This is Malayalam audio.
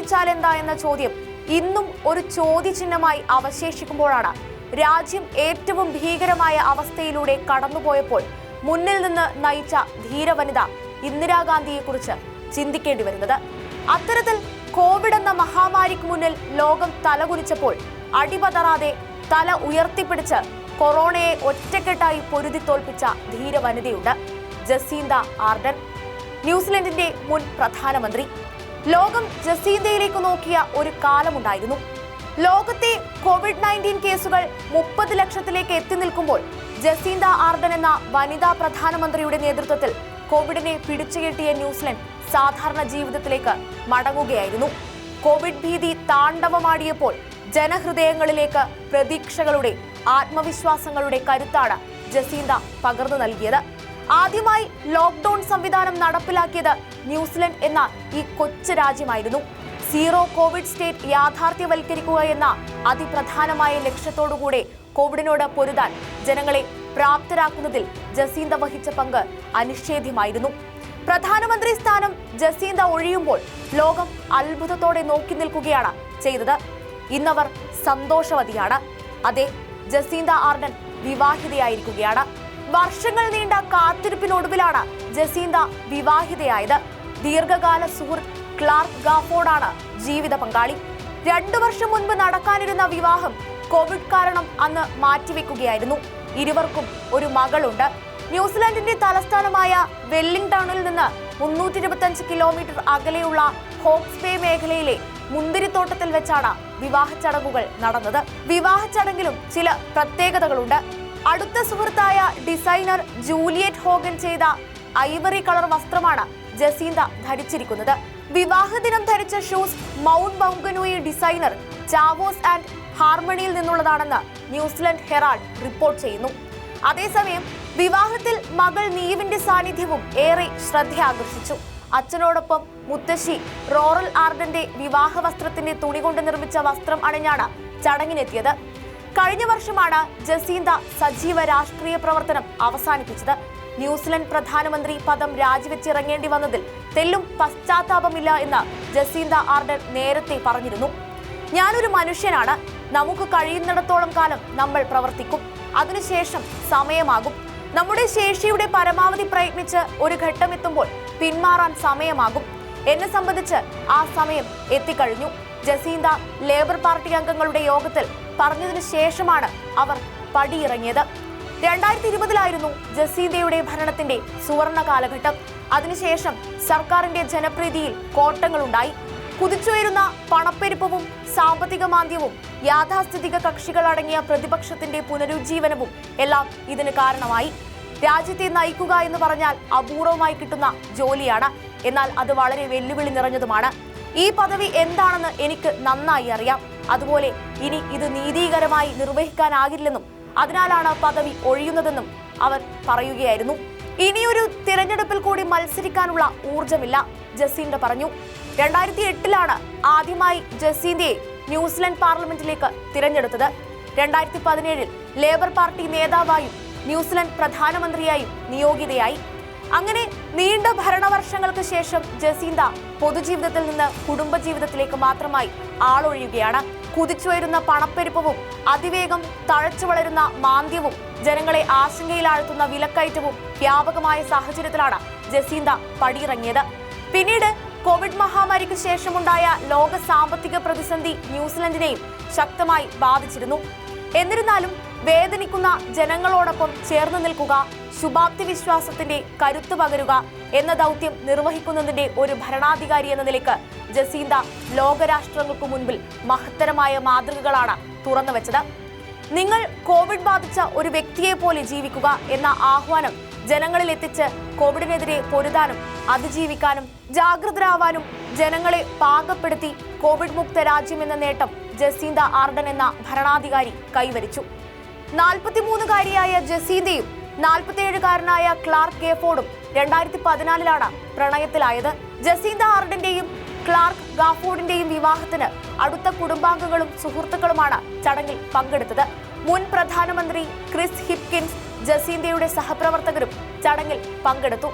മരിച്ചാൽ എന്താ എന്ന ചോദ്യം ഇന്നും ഒരു ചോദ്യചിഹ്നമായി അവശേഷിക്കുമ്പോഴാണ്. രാജ്യം ഏറ്റവും ഭീകരമായ അവസ്ഥയിലൂടെ കടന്നുപോയപ്പോൾ മുന്നിൽ നിന്ന് നയിച്ച ധീരവനിത ഇന്ദിരാഗാന്ധിയെക്കുറിച്ച് ചിന്തിക്കേണ്ടി വരുന്നത് അത്തരത്തിൽ കോവിഡ് എന്ന മഹാമാരിക്ക് മുന്നിൽ ലോകം തലകുനിച്ചപ്പോൾ അടിപതറാതെ തല ഉയർത്തിപ്പിടിച്ച് കൊറോണയെ ഒറ്റക്കെട്ടായി പൊരുതി തോൽപ്പിച്ച ധീരവനിതയുണ്ട് ജസീന്ത ആർഡൻ. ന്യൂസിലൻഡിന്റെ മുൻ പ്രധാനമന്ത്രി. ലോകം ജസീന്തയിലേക്ക് നോക്കിയ ഒരു കാലമുണ്ടായിരുന്നു. ലോകത്തെ കോവിഡ് നയന്റീൻ കേസുകൾ മുപ്പത് ലക്ഷത്തിലേക്ക് എത്തി നിൽക്കുമ്പോൾ ജസീന്ത ആർദൻ എന്ന വനിതാ പ്രധാനമന്ത്രിയുടെ നേതൃത്വത്തിൽ കോവിഡിനെ പിടിച്ചുകെട്ടിയ ന്യൂസിലൻഡ് സാധാരണ ജീവിതത്തിലേക്ക് മടങ്ങുകയായിരുന്നു. കോവിഡ് ഭീതി താണ്ഡവമാടിയപ്പോൾ ജനഹൃദയങ്ങളിലേക്ക് പ്രതീക്ഷകളുടെ ആത്മവിശ്വാസങ്ങളുടെ കരുത്താണ് ജസീന്ത പകർന്നു നൽകിയത്. ആദ്യമായി ലോക്ക്ഡൌൺ സംവിധാനം നടപ്പിലാക്കിയത് ന്യൂസിലൻഡ് എന്ന ഈ കൊച്ചു രാജ്യമായിരുന്നു. സീറോ കോവിഡ് സ്റ്റേറ്റ് യാഥാർത്ഥ്യവൽക്കരിക്കുക എന്ന അതിപ്രധാനമായ ലക്ഷ്യത്തോടുകൂടെ കോവിഡിനോട് പൊരുതാൻ ജനങ്ങളെ പ്രാപ്തരാക്കുന്നതിൽ ജസീന്ത വഹിച്ച പങ്ക് അനിഷേധ്യമായിരുന്നു. പ്രധാനമന്ത്രി സ്ഥാനം ജസീന്ത ഒഴിയുമ്പോൾ ലോകം അത്ഭുതത്തോടെ നോക്കി നിൽക്കുകയാണ് ചെയ്തത്. ഇന്നവർ സന്തോഷവതിയാണ്. അതെ ജസീന്ത ആർഡൻ വിവാഹിതയായിരിക്കുകയാണ്. വർഷങ്ങൾ നീണ്ട കാത്തിരിപ്പിനൊടുവിലാണ് ജസീന്ത വിവാഹിതയായത്. ദീർഘകാല സുഹൃത്ത് ക്ലാർക്ക് ഗാഫോർഡാണ് ജീവിത പങ്കാളി. രണ്ടു വർഷം മുൻപ് നടക്കാനിരുന്ന വിവാഹം കോവിഡ് കാരണം അന്ന് മാറ്റിവെക്കുകയായിരുന്നു. ഇരുവർക്കും ഒരു മകളുണ്ട്. ന്യൂസിലാൻഡിന്റെ തലസ്ഥാനമായ വെല്ലിംഗ്ടണിൽ നിന്ന് മുന്നൂറ്റി ഇരുപത്തഞ്ച് കിലോമീറ്റർ അകലെയുള്ള ഹോക്സ്ബേ മേഖലയിലെ മുന്തിരിത്തോട്ടത്തിൽ വെച്ചാണ് വിവാഹ ചടങ്ങുകൾ നടന്നത്. വിവാഹ ചടങ്ങിലും ചില പ്രത്യേകതകളുണ്ട്. അടുത്ത സുഹൃത്തായ ഡിസൈനർ ജൂലിയറ്റ് ഹോഗൻ ചെയ്ത ഐവറി കളർ വസ്ത്രമാണ് ജസീന്ത ധരിച്ചിരിക്കുന്നത്. വിവാഹദിനം ധരിച്ച shoes mount Maunganui designer chaos and ഹാർമണിയിൽ നിന്നുള്ളതാണെന്ന് ന്യൂസിലൻഡ് ഹെറാൾഡ് റിപ്പോർട്ട് ചെയ്യുന്നു. അതേസമയം വിവാഹത്തിൽ മകൾ നീവിന്റെ സാന്നിധ്യവും ഏറെ ശ്രദ്ധയാകർഷിച്ചു. അച്ഛനോടൊപ്പം മുത്തശ്ശി റോറൽ ആർഡന്റെ വിവാഹ വസ്ത്രത്തിന്റെ തുണി കൊണ്ട് നിർമ്മിച്ച വസ്ത്രം അണിഞ്ഞാണ് ചടങ്ങിനെത്തിയത്. കഴിഞ്ഞ വർഷമാണ് ജസീന്ത സജീവ രാഷ്ട്രീയ പ്രവർത്തനം അവസാനിപ്പിച്ചത്. ന്യൂസിലൻഡ് പ്രധാനമന്ത്രി പദം രാജിവെച്ചിറങ്ങേണ്ടി വന്നതിൽ തെല്ലും പശ്ചാത്താപമില്ല എന്ന് ജസീന്ത ആർഡൻ നേരത്തെ പറഞ്ഞിരുന്നു. ഞാനൊരു മനുഷ്യനാണ്. നമുക്ക് കഴിയുന്നിടത്തോളം കാലം നമ്മൾ പ്രവർത്തിക്കും. അതിനുശേഷം സമയമാകും. നമ്മുടെ ശേഷിയുടെ പരമാവധി പ്രയത്നിച്ച് ഒരു ഘട്ടം എത്തുമ്പോൾ പിന്മാറാൻ സമയമാകും. എന്നെ സംബന്ധിച്ച് ആ സമയം എത്തിക്കഴിഞ്ഞു. ജസീന്ത ലേബർ പാർട്ടി അംഗങ്ങളുടെ യോഗത്തിൽ പറഞ്ഞതിനു ശേഷമാണ് അവർ പടിയിറങ്ങിയത്. രണ്ടായിരത്തി ഇരുപതിലായിരുന്നു ജസീന്തയുടെ ഭരണത്തിന്റെ സുവർണ കാലഘട്ടം. അതിനുശേഷം സർക്കാരിന്റെ ജനപ്രീതിയിൽ കോട്ടങ്ങളുണ്ടായി. കുതിച്ചുയരുന്ന പണപ്പെരുപ്പവും സാമ്പത്തിക മാന്ദ്യവും യാഥാസ്ഥിതിക കക്ഷികൾ അടങ്ങിയ പ്രതിപക്ഷത്തിന്റെ പുനരുജ്ജീവനവും എല്ലാം ഇതിന് കാരണമായി. രാജ്യത്തെ നയിക്കുക എന്ന് പറഞ്ഞാൽ അപൂർവമായി കിട്ടുന്ന ജോലിയാണ്. എന്നാൽ അത് വളരെ വെല്ലുവിളി നിറഞ്ഞതുമാണ്. ഈ പദവി എന്താണെന്ന് എനിക്ക് നന്നായി അറിയാം. അതുപോലെ ഇനി ഇത് നീതീകരമായി നിർവഹിക്കാനാകില്ലെന്നും അതിനാലാണ് പദവി ഒഴിയുന്നതെന്നും അവർ പറയുകയായിരുന്നു. ഇനിയൊരു തിരഞ്ഞെടുപ്പിൽ കൂടി മത്സരിക്കാനുള്ള ഊർജമില്ല ജസീന്ത പറഞ്ഞു. രണ്ടായിരത്തി എട്ടിലാണ് ആദ്യമായി ജസീന്തയെ ന്യൂസിലൻഡ് പാർലമെന്റിലേക്ക് തിരഞ്ഞെടുത്തത്. രണ്ടായിരത്തി പതിനേഴിൽ ലേബർ പാർട്ടി നേതാവായും ന്യൂസിലൻഡ് പ്രധാനമന്ത്രിയായും നിയോഗിതയായി. അങ്ങനെ നീണ്ട ഭരണവർഷങ്ങൾക്ക് ശേഷം ജസീന്ത പൊതുജീവിതത്തിൽ നിന്ന് കുടുംബജീവിതത്തിലേക്ക് മാത്രമായി ആളൊഴിയുകയാണ്. കുതിച്ചുയരുന്ന പണപ്പെരുപ്പവും അതിവേഗം തഴച്ചു വളരുന്ന മാന്ദ്യവും ജനങ്ങളെ ആശങ്കയിലാഴ്ത്തുന്ന വിലക്കയറ്റവും വ്യാപകമായ സാഹചര്യത്തിലാണ് ജസീന്ത പടിയിറങ്ങിയത്. പിന്നീട് കോവിഡ് മഹാമാരിക്ക് ശേഷമുണ്ടായ ലോക സാമ്പത്തിക പ്രതിസന്ധി ന്യൂസിലൻഡിനെയും ശക്തമായി ബാധിച്ചിരുന്നു. എന്നിരുന്നാലും വേദനിക്കുന്ന ജനങ്ങളോടൊപ്പം ചേർന്ന് നിൽക്കുക ശുഭാപ്തി വിശ്വാസത്തിന്റെ കരുത്തു പകരുക എന്ന ദൗത്യം നിർവഹിക്കുന്നതിന്റെ ഒരു ഭരണാധികാരി എന്ന നിലയ്ക്ക് ജസീന്ത ലോകരാഷ്ട്രങ്ങൾക്ക് മുൻപിൽ മഹത്തരമായ മാതൃകകളാണ് തുറന്നു വെച്ചത്. നിങ്ങൾ കോവിഡ് ബാധിച്ച ഒരു വ്യക്തിയെ പോലെ ജീവിക്കുക എന്ന ആഹ്വാനം ജനങ്ങളിൽ എത്തിച്ച് കോവിഡിനെതിരെ പൊരുതാനും അതിജീവിക്കാനും ജാഗ്രതരാവാനും ജനങ്ങളെ പാകപ്പെടുത്തി കോവിഡ് മുക്ത രാജ്യം എന്ന നേട്ടം ജസീന്ത ആർഡൻ എന്ന ഭരണാധികാരി കൈവരിച്ചു. നാൽപ്പത്തിമൂന്നുകാരിയായ ജസീന്തയും നാൽപ്പത്തിയേഴുകാരനായ ക്ലാർക്ക് ഗേഫോർഡും രണ്ടായിരത്തി പതിനാലിലാണ് പ്രണയത്തിലായത്. ജസീന്ത ആർഡന്റെയും ക്ലാർക്ക് ഗാഫോർഡിന്റെയും വിവാഹത്തിന് അടുത്ത കുടുംബാംഗങ്ങളും സുഹൃത്തുക്കളുമാണ് ചടങ്ങിൽ പങ്കെടുത്തത്. മുൻ പ്രധാനമന്ത്രി ക്രിസ് ഹിപ്കിൻസ് ജസീന്തയുടെ സഹപ്രവർത്തകരും ചടങ്ങിൽ പങ്കെടുത്തു.